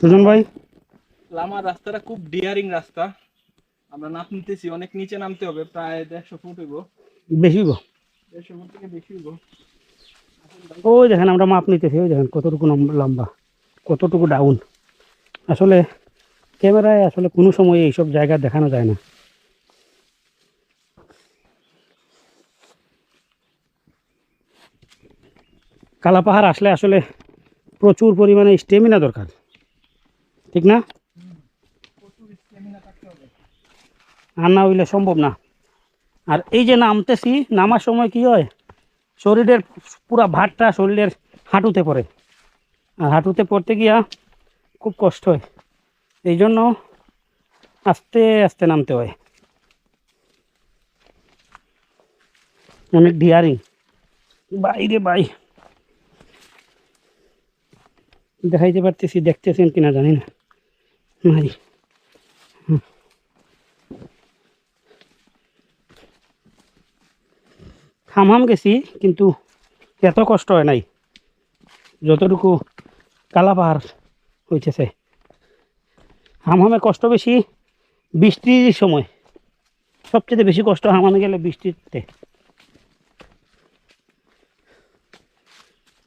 সুজন ভাই? লামার রাস্তাটা খুব ডিয়ারিং রাস্তা। আমরা নাপ নিতেছি অনেক নিচে নামতে হবে প্রায় দেড়শো ফুট হইব। বেশি গো দেড়শো ফুট থেকে বেশি হইব। ওই দেখেন আমরা মাপ নিতেছি ওই দেখেন কতটুকু লম্বা- লম্বা কতটুকু ডাউন আসলে ক্যামেরায় আসলে কোনো সময় এইসব জায়গা দেখানো যায় না। কালাপাহাড় আসলে আসলে প্রচুর পরিমাণে স্টেমিনা দরকার। ঠিক না? আর না হইলে সম্ভব না। আর এই যে নামতেছি, নামার সময় কি হয়? শরীরের পুরা ভারটা শরীরের হাঁটুতে পড়ে। আর হাঁটুতে পড়তে গিয়া খুব কষ্ট হয়। এই জন্য আস্তে আস্তে নামতে হয়। অনেক ডিয়ারিং। বাইরে বাই। দেখাইতে পারতেছি, দেখতেছেন কিনা জানি না। নাই হুম। হামহাম গেছি, কিন্তু এত কষ্ট হয় নাই। যতটুকু কালা পাহাড় হইতেছে। হামহামে কষ্ট বেশি বৃষ্টির সময়। সবচেয়ে বেশি কষ্ট হামামে গেলে বৃষ্টিতে।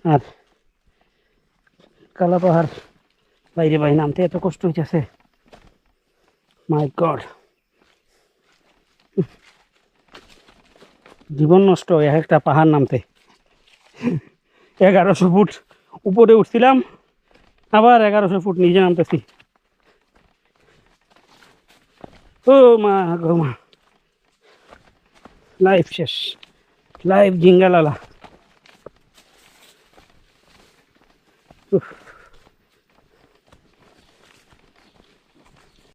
আর কালা পাহাড় বাইরে বাইরে নামতে এত কষ্ট হইতেছে। মাই গড জীবন নষ্ট, এক একটা পাহাড় নামতে। এগারোশো ফুট উপরে উঠছিলাম, আবার এগারোশো ফুট নিচে নামতেছি। ও মা গো মা। লাইফ শেষ। লাইফ জিঙ্গালালা। উফ।